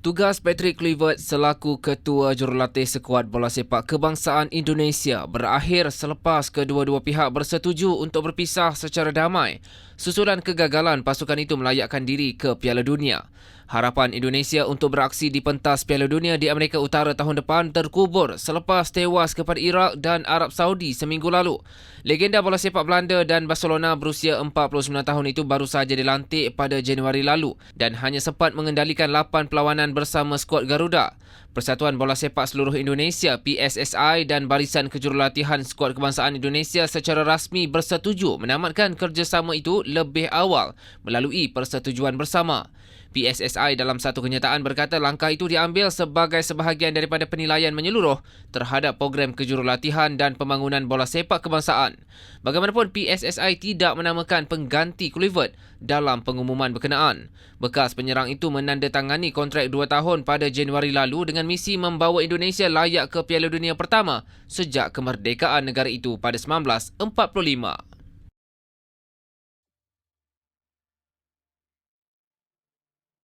Tugas Patrick Kluivert selaku ketua jurulatih skuad bola sepak kebangsaan Indonesia berakhir selepas kedua-dua pihak bersetuju untuk berpisah secara damai susulan kegagalan pasukan itu melayakkan diri ke Piala Dunia. Harapan Indonesia untuk beraksi di pentas Piala Dunia di Amerika Utara tahun depan terkubur selepas tewas kepada Iraq dan Arab Saudi seminggu lalu. Legenda bola sepak Belanda dan Barcelona berusia 49 tahun itu baru sahaja dilantik pada Januari lalu dan hanya sempat mengendalikan 8 perlawanan bersama skuad Garuda. Persatuan Bola Sepak Seluruh Indonesia PSSI dan Barisan Kejurulatihan Skuad Kebangsaan Indonesia secara rasmi bersetuju menamatkan kerjasama itu lebih awal melalui persetujuan bersama. PSSI dalam satu kenyataan berkata langkah itu diambil sebagai sebahagian daripada penilaian menyeluruh terhadap program kejurulatihan dan pembangunan bola sepak kebangsaan. Bagaimanapun PSSI tidak menamakan pengganti Kluivert dalam pengumuman berkenaan. Bekas penyerang itu menandatangani kontrak dua tahun pada Januari lalu dengan misi membawa Indonesia layak ke Piala Dunia pertama sejak kemerdekaan negara itu pada 1945.